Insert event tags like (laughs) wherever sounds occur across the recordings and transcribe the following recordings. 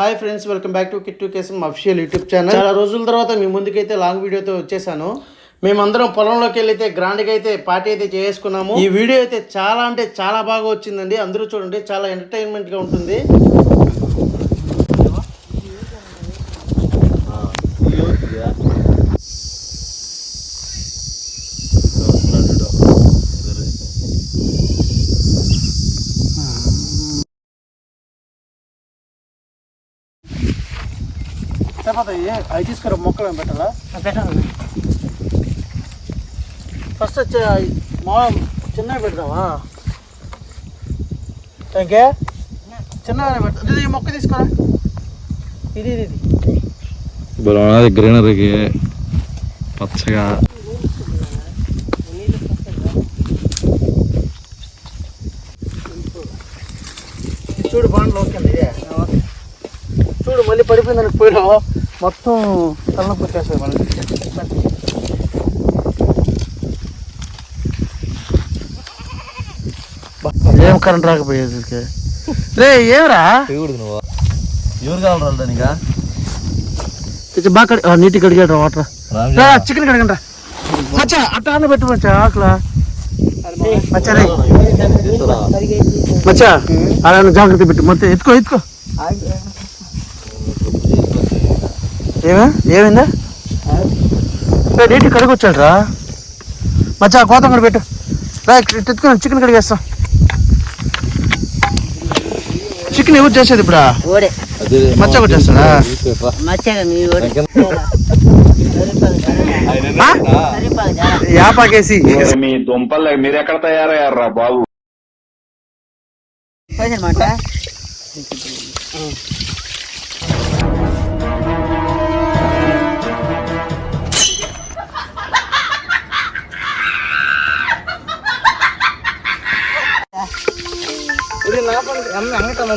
Hi friends welcome back to kit టు కేసం official YouTube channel. చాలా రోజుల తర్వాత మీ ముందుకైతే లాంగ్ వీడియోతో వచ్చేసాను. మేమందరం పొలంలోకి వెళ్ళి అయితే గ్రాండ్గా అయితే పార్టీ అయితే చేసుకున్నాము. ఈ వీడియో అయితే చాలా అంటే చాలా బాగా వచ్చిందండి. అందరూ చూడండి చాలా ఎంటర్టైన్మెంట్గా ఉంటుంది. తర్వాత అవి తీసుకురా మొక్కలు ఏం పెట్టాలా? ఫస్ట్ వచ్చే మా చిన్నవి పెడతావా? ఇంకే చిన్నగానే పెడతా ఇది ఈ మొక్క తీసుకురా. ఇది ఇది ఇది. గ్రీనరీకి పచ్చగా చూడు బాండ్లో ఓకే అండి ఇదే. చూడు మళ్ళీ పడిపోయిందని పోయినావు? మొత్తం తలనొప్పి వచ్చేస్తుంది బా, ఏం కరెంట్ రాకపోయేది. రే ఏమరా? నువ్వు. ఎవరు కావాలి దానిక? కొంచెం బాగా నీట్గా కడిగాడు వాటర్. చికెన్ కడగండి మచ్చా అట్లా అన్న పెట్టు మచ్చా ఆకులా. మచ్చా రే. మచ్చా అలా జాగ్రత్త పెట్టు. మొత్తం ఎత్తుకో ఎత్తుకో. ఏమే? ఏమైందా? రే, నీట్గా కడిగొచ్చాడు రా మచ్చా కోత కూడా పెట్టు. రా ఎత్తుకొని చికెన్ కడిగేస్తాం చికెన్ ఎవరు చేసేది ఇప్పుడు? ఓడే. మచ్చా? సరిపాగా చాలా. యాపాకేసి. మీ దుంపలు మీరెక్కడ తయారయ్యారా బాబు?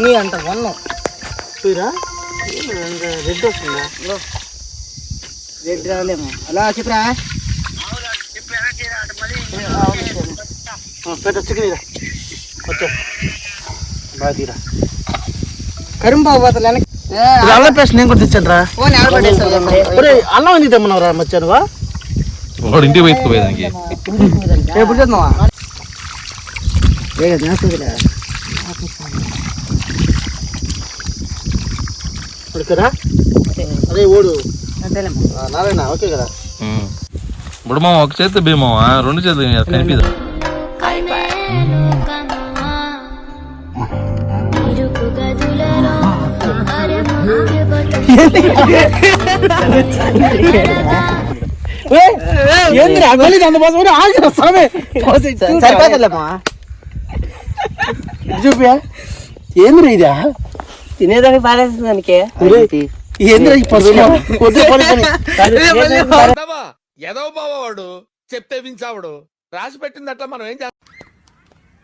నీ అంట వన్నం. చూరా రెడ్ వస్తుందా? రెడ్ రాలేము. అలా చెప్పరా? కరుంబాబు అల్లం పేస్ట్ నేను కూడా తెచ్చాను రా అల్లం ఎందుకు తెమ్మన్నావు రా మచ్చానువా వాడు ఇంటికి పోయిపోయేదానికి ఎప్పుడు చూద్దామా ఉడకరా అదే. ఓడు. నారాయణ ఓకే కదా? ఇప్పుడు మామ ఒక చేతి భీమా రెండు చేతులు కనిపిదా ఏందిరా? మళ్ళీ సరిపోతుందమ్మా. చూపియా? ఏందిరా ఇదా? తినేదానికి పారేస్తుంది దానికి. ఏందిరా ఈ పసుపు? కొద్దిగా పడుకొని ఎదవ బావవాడు చెప్తే వించావుడు. రాసి పెట్టింది అట్లా మనం ఏం చేస్తాం?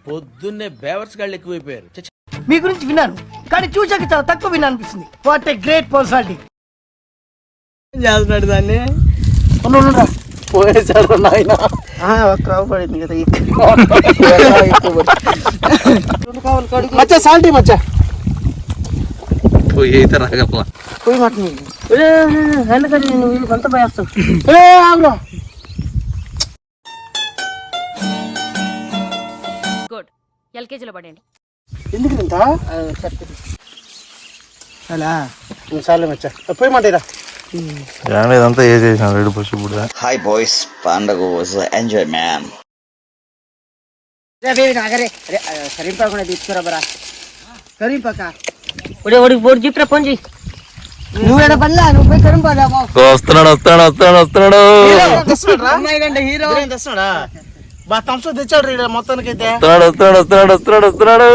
పొద్దున్నే బేవర్స్ గాళ్ళు ఎక్కువైపోయారు. మీ గురించి విన్నాను కానీ చూసాక చాలా తక్కువ విన్నా అనిపిస్తుంది వాట్ ఏ గ్రేట్ పర్సనాలిటీ చేస్తున్నాడు దాన్ని? పోయేసాడు నాయన. ఒక్క పడింది కదా మచ్చా సాల్టీ మచ్చా. పోయి అయితే రాగల పోయి మాట నువ్వు ఆగురా. గుడ్. ఎల్కేజీలో పడండి ఎందుకు ఇంత? అలా. చాలే మచ్చా. పోయి మాటేరా ఇదంతా ఏ చేసిన రెడ్డి పశు ఇప్పుడు Hi boys, పండగ was enjoy man. నాగరే. సరింపకుండా తీసుకురా బరా. సరింపక ఒడే ఒడికి బోర్డు చెప్పిరా ఫోన్ చెయ్యి. నువ్వేడ పనిలా నువ్వు పోయి కరింపదా వస్తున్నాడు వస్తున్నాడు వస్తున్నాడు వస్తున్నాడు. అమ్మాయి కంటే హీరో తెస్తున్నాడా? బా థమ్స్ తెచ్చాడు రీ మొత్తానికి అయితే వస్తున్నాడు వస్తున్నాడు వస్తున్నాడు వస్తున్నాడు వస్తున్నాడు.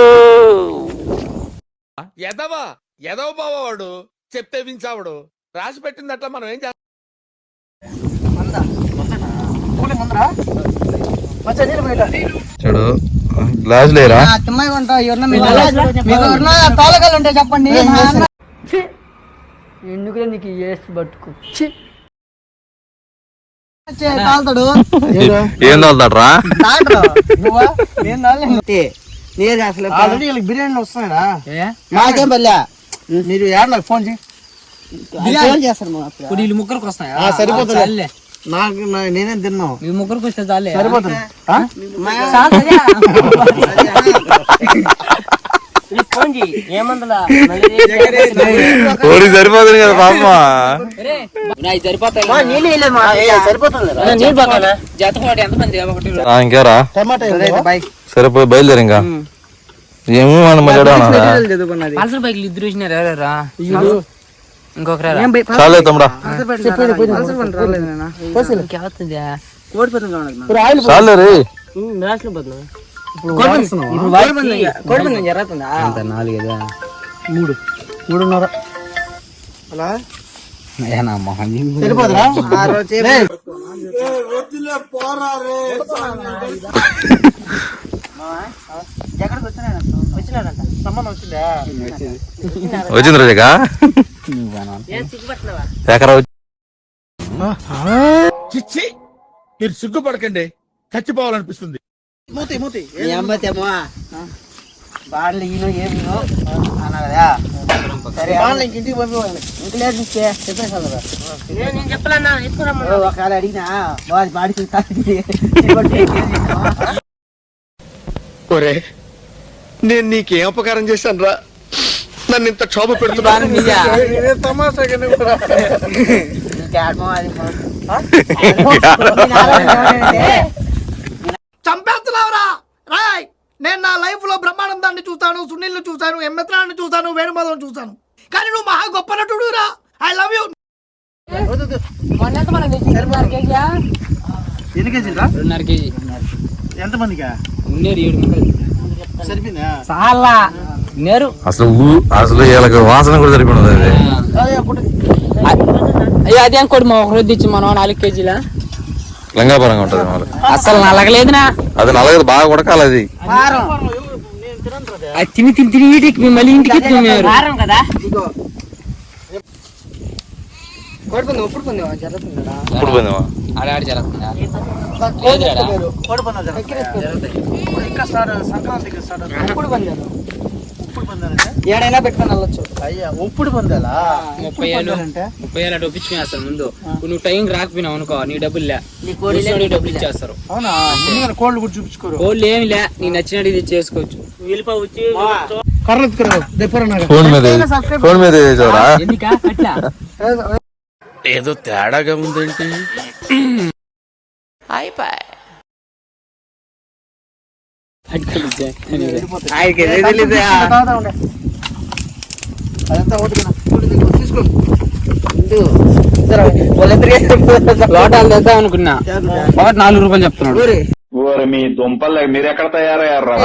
ఎదవ ఎదవ బావవాడు చెప్తే వించావుడు. రాసి పెట్టింది అట్లా మనం ఏం చేస్తాం? ముందరా? చూడు గ్లాస్ లేరా? తాలకాలు ఉంటే చెప్పండి. ఎందుకులే నీకు ఏసి పట్టుకు ఏం నేను అసలు? ఆల్రెడీ వీళ్ళకి బిర్యానీ వస్తున్నాడా మాకేం పల్లె మీరు యాడ్ నాకు ఫోన్ చేయి. ఫోన్ చేస్తాను మా అప్పుడు. ఇప్పుడు వీళ్ళు ముగ్గురికి వస్తాయా ఆ, సరిపోతుంది. నాకు నా- నేనేం తిన్నావు? మీ ముగ్గురికి వస్తే చాలే. సరిపోతుంది. ఓడి సరిపోతుంది కదా పాప నాకు సరిపోతాయి మా నీళ్ళు వేయలేదు మా ఏ, సరిపోతుంది కదా. నా నీళ్ళు పక్కన జత కూడా ఎంతమంది ఒకటి ఆ, ఇంకేరా? టమాటా వేయలేవా? సరే పోయి బయలుదేరి ఇంకా. ఏమో మన మళ్ళీ పల్సర్ బైక్లు ఇద్దరు చూసినారు చాలే తమ్ముడా. చాలే రే. జరుగుతుందా? నాలుగేదా మూడు. మూడున్నర. అలా ఏనమ్మా సరిపోదురా చిచ్చి మీరు సిగ్గుపడకండి. చచ్చిపోవాలనిపిస్తుంది. మూతి మూతి. నీ అమ్మతేమో బాడలు ఈను ఏమి అన్నా కదా. సరే వాళ్ళ ఇంక ఇంటికి పంపివ్వాలి ఇంక లేదు నీకే చెప్పేసాను కదా. నేను చెప్పలేనా ఎత్తుకురమ్మా ఒకవేళ అడిగినా? ఒరే నేను నీకేం అపకారం చేశాను రా నన్ను ఇంత క్షోభ పెడుతున్నాను చంపేస్తున్నావురా. రాయ్ నేను నా లైఫ్లో బ్రహ్మానందాన్ని చూస్తాను సునీల్ చూస్తాను ఎమ్మెత్రాన్ని చూస్తాను వేణుమాధవం చూస్తాను కానీ నువ్వు మహా గొప్ప నటుడు రా ఐ లవ్ యూ ఎన్ని రెండున్నర కేజీ. ఏడు సరిపోయిందా? చాలా. అసలు అసలు వీళ్ళకి వాసన కూడా సరిపోయింది అది. అయ్యో అదేం కొడు మా ఒకరోజు తెచ్చి మనం నాలుగు కేజీలా? లంగాపరంగా ఉంటది మరి అసలు నలగలేదునా? అది నలగదు బాగా ఉడకాలి అది. అది తిని తిని తిని వీటికి మళ్ళీ ఇంటికి ఇప్పుడు కొంది జరుగుతుందా? ఇప్పుడు పందాలంటే? ఏడైనా పెట్టుకొని వెళ్ళొచ్చు. అయ్యా ఉప్పుడు పందాలా? ముప్పై ఏళ్ళు అంటే ముప్పై ఏళ్ళు అటు ఒప్పించుకునేస్తారు ముందు. నువ్వు టైం రాకపోయినావు అనుకో నీ డబ్బులు లే. నీ డబ్బులు ఇచ్చేస్తారు. అవునా? కోళ్ళు కూడా చూపించుకోరు. కోళ్ళు ఏమి లే నీకు నచ్చినట్టు ఇది చేసుకోవచ్చు. కర్ర దెప్పరా నాకు ఫోన్ మీద ఫోన్ మీద ఏదో తేడాగా ఉందేంటి? తాగుతా లోటాలు తెద్దాం అనుకున్నా ఒకటి నాలుగు రూపాయలు? చెప్తున్నాడు మీ దుంపలు మీరెక్కడ తయారయ్యారా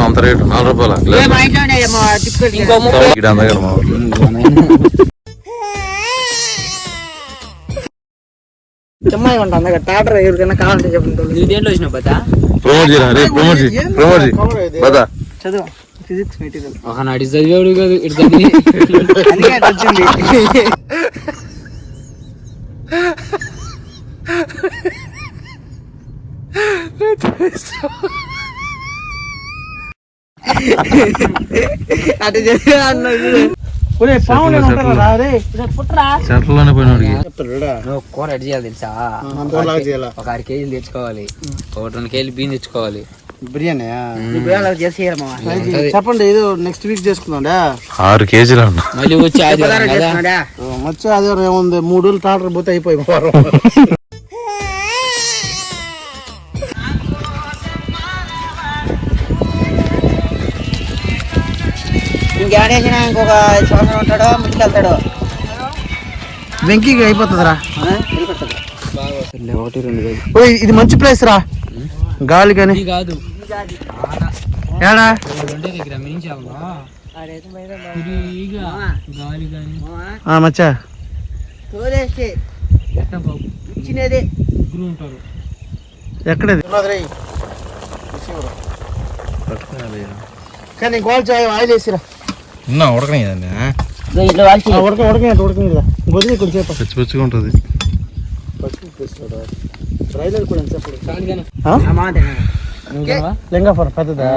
అంత రేటు నాలుగు రూపాయలు ఇంకో అమ్మాయి ఉంటా అందగా టాటర్ ఎవరికైనా కావాలంటే చెప్పండి నువ్వు దేంట్లో వచ్చినావు బతా? ప్రమోట్ చేయరా రే ప్రమోట్ చేయి ప్రమోట్ చేయి పదా చదువు ఫిజిక్స్ మెటీరియల్ ఒక నాటి చదివాడు కాదు ఇటు చదివి. అందుకే అట్లా వచ్చింది. అటు చదివా అన్నది పోయినోడికి కూర ఎడ్ చేయాలి తెలుసా? ఒక ఆరు కేజీలు తెచ్చుకోవాలి. ఒక రెండు కేజీలు బియ్యం తెచ్చుకోవాలి. బిర్యానీ చెప్పండి ఏదో నెక్స్ట్ వీక్ ఆరు కేజీలు మళ్ళీ వచ్చి ఆదివారం ఏముంది? మూడు రోజులు టాటర్ పోతే అయిపోయి ఇంకేడేసిన ఇంకొక సంవత్సరం ఉంటాడో ముందుకు వెళ్తాడు వెంకీకి అయిపోతుందిరా. ఒకటి రెండు ఇది మంచి ప్లేస్ రా. గాలి కానీ. ఇది కాదు. ఏడా? రెండు దగ్గర మించావా? ఫ్రీగా గాలి కానీ. ఆ, మచ్చా. ఎక్కడది? కానీ గోల్ చాయ్ ఆయిల్ వేసిరా. ఉన్నా ఉడకనేదండి ఇట్లా వాల్చి ఉడక పచ్చి పచ్చిగా ఉంటుంది కూడా ఎంతసేపు లెంగా ఫర్ పెద్దదా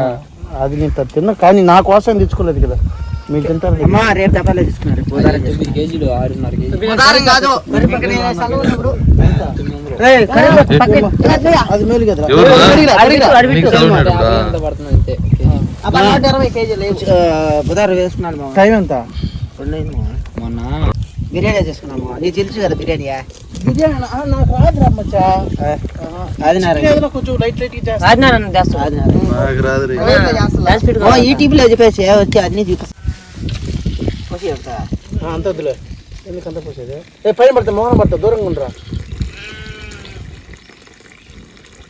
అది నేను తిన్నా కానీ నా కోసం తెచ్చుకోలేదు కదా మీరు తింటారు కదా. అమ్మా రేపు దపాలే తీసుకున్నారు తొమ్మిది కేజీలు ఆరున్నర కాదు. అది మేలు కదా బుధారు వేసుకున్నాను టైం ఎంత. మొన్న బిర్యానీ చేసుకున్నాము నీకు తెలుసు కదా బిర్యానీ బిర్యానీ నా- నాకు రాదు రమ్మచ్చా అది నా ఏదైనా కొంచెం లైట్ లైట్ చేస్తా. ఆదినారాయణ చేస్తాను నాకు రాదురే. ఈ టీవీలో చెప్పేసి వచ్చి అన్ని చూపిస్తా వచ్చి చెప్తా. ఆ, అంత వద్దులే. ఎందుకు అంత పోసేది? ఏ పైన పడతా మోహన్ పడతా దూరంగా ఉండరా.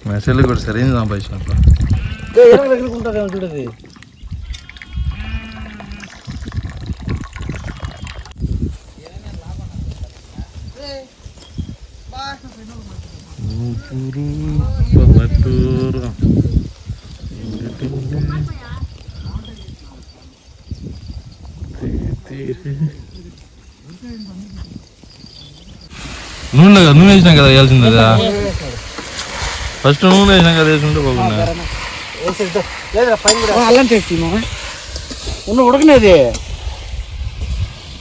మా చెల్లి కూడా సరైన సంపాదించినప్పుడు ఏ, ఎనక దగ్గరికి ఉంటుందేమో చూడది నూనె కదా నూనె వేసినాం కదా వేయాల్సింది కదా ఫస్ట్ నూనె వేసినాం కదా వేసుకుంటే బాగున్నా మామ ఉన్న ఉడకనేది.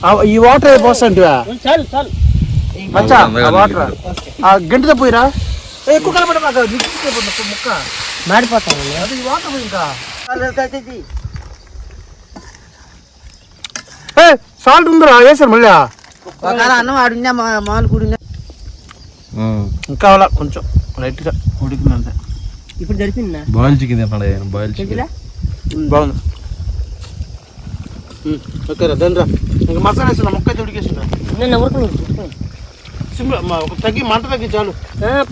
ఆ, ఈ వాటర్ చాలు మచ్చా వాటర్. ఆ గంటతో పోయిరా ఏ, ఎక్కువ నిశ్చిత ముక్క. మాడిపోతాను అది ఈ వాటర్ పోయి ఇంకా. ఏ సాల్ట్ ఉందిరా వేసారు మళ్ళీ. అన్నం ఆడున్నా మా మాలు కూడా ఇంకా అలా కొంచెం లైట్గా ఉడికిందంటే ఇప్పుడు జరిపిందా బాయిల్ చికెన్ తిన్నాడు ఆయన బాయిల్ చికెన్. బాగుంది. ఓకే రా దాని రా ఇంకా మసాలా వేసిన ముక్క సింపుల్ మా ఒక తగ్గి మంట తగ్గి చాలు.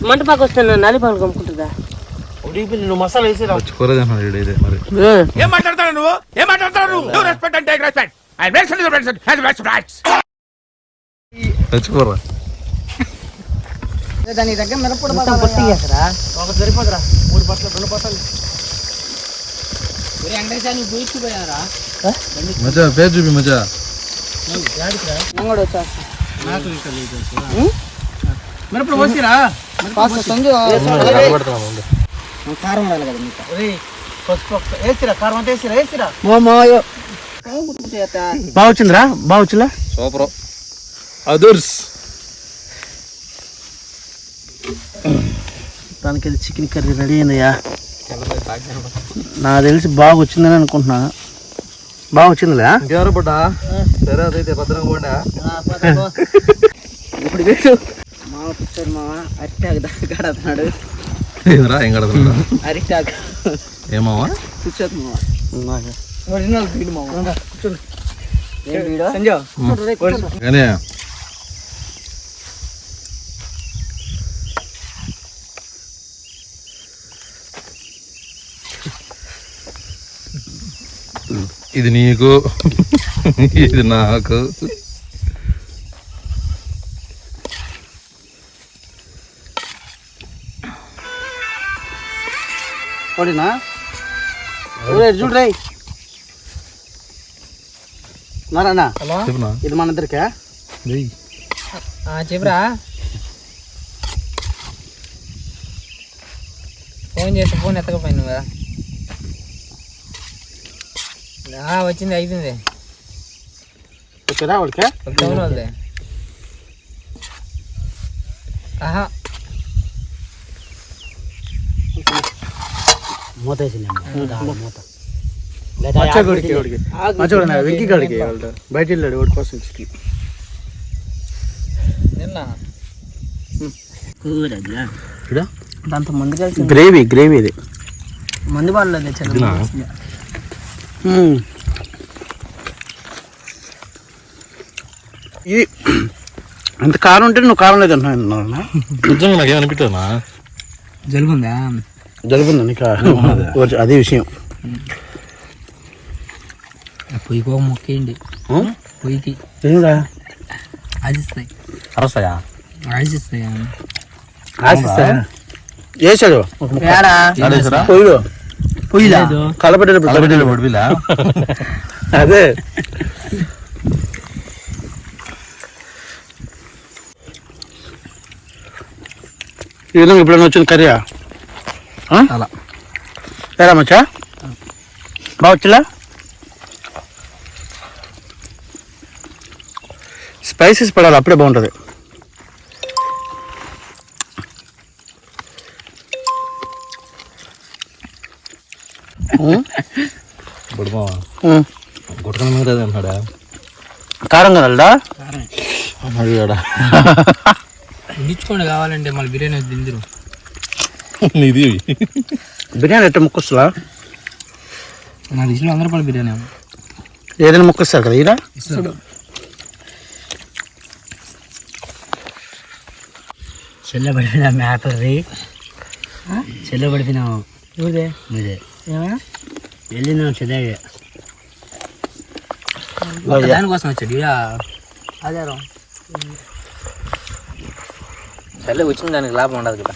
మంట పాకు వస్తాను నలిపాలు కమ్ముకుంటుందా నువ్వు మసాలా ఇదే మరి. ఏం మాట్లాడతాడు నువ్వు? ఏం మాట్లాడతాడు నువ్వు? రెస్పెక్ట్ అంటే రెస్పెక్ట్ ఐ రెస్పెక్ట్ కూర దాని దగ్గర మిరపొడి పొట్టి చేస్తారా? ఒక సరిపోదురా. మూడు బట్టలు రెండు బట్టలు. మచ్చా పేరు చూపి వచ్చేస్తా. మిరపలు పోసిరా? కారం ఉండాలి కదా మీకు వేసిరా కారం అంతా వేసిరా వేసిరా. బాగా వచ్చిందిరా? బాగా వచ్చిందా? సూపర్. అదర్స్. దానికి అది చికెన్ కర్రీ రెడీ అయిందయ్యా. నాకు తెలిసి బాగా వచ్చిందని అనుకుంటున్నా. బాగా వచ్చిందిలే? ఇంకెవరు పడ్డా సరే అదైతే భద్రంగా పోండా. ఇప్పుడు వీడు మామ కూర్చొని మామ అరిటాకు దగ్గడుతున్నాడు ఏదిరా ఏం కడతా అరిటాకు. ఏమావా కూర్చోదు మామ. ఒరిజినల్ వీడు మామ. ఏం ఇది నీకు ఇది నాకు. ఓడినా? చూడరా నారాయణ చెప్పునా? ఇది మన ఇద్దరికా. చెప్పురా. (laughs) ఫోన్ చేస్తే ఫోన్ ఎత్తకపోయింది కదా. వచ్చింది అయిపోయింది. ఓకేరా వాడికా వాళ్ళది ఆహా. మూత. మూత మచ్చగోడికి వాడికి మచ్చగోడ వెంకి గాడికి వాళ్ళు బయట వెళ్ళాడు వాడి కోసం నిన్న. దాంతో మందు కలిసి గ్రేవీ గ్రేవీ ఇది. మందు ఇదినా? ఇది అంత కారం ఉంటే నువ్వు కారం లేదు అంటున్నావు నిజంగా నాకేం అనిపించనా జలుబు ఉందా జరుగుతుంది నీకు? ఓ- అదే విషయం. పొయ్యి పోక మొక్కేయండి. ఆ? పొయ్యికి. ఏమిరా ఆశిస్తాయి. అరస్తాయా? ఆశిస్తాయి? ఆశిస్తా వేసాడు ఆడేసరా పొయ్యిలో. పొయ్యిలా? కలపడేటప్పుడు అలబెట్టేది పడిపిలా అదే. ఈ విధంగా ఇప్పుడు వచ్చింది కర్రీ అలా. ఎలా మచ్చా? బాగా స్పైసెస్ పడాలి అప్పుడే బాగుంటుంది. ఉమ్. గుట్టకన మీద అంటున్నాడా కారం కదలదా? అడిగాడా ఇచ్చుకోండి కావాలంటే మళ్ళీ బిర్యానీ తిందిరు. ఇది బిర్యానీ ఎట్ట ముక్కొస్తుందా నా దిశలో వంద రూపాయల బిర్యానీ ఏదైనా ముక్కొస్తారు కదా ఇలా చెల్లబడిన మ్యాటర్ రీ చెల్లబడిపోయినావు నువ్వుదే నువ్వుదే వెళ్ళినావు చెల్లగా దానికోసం వచ్చాడు ఆధారం సర్లే వచ్చిన దానికి లాభం ఉండదు కదా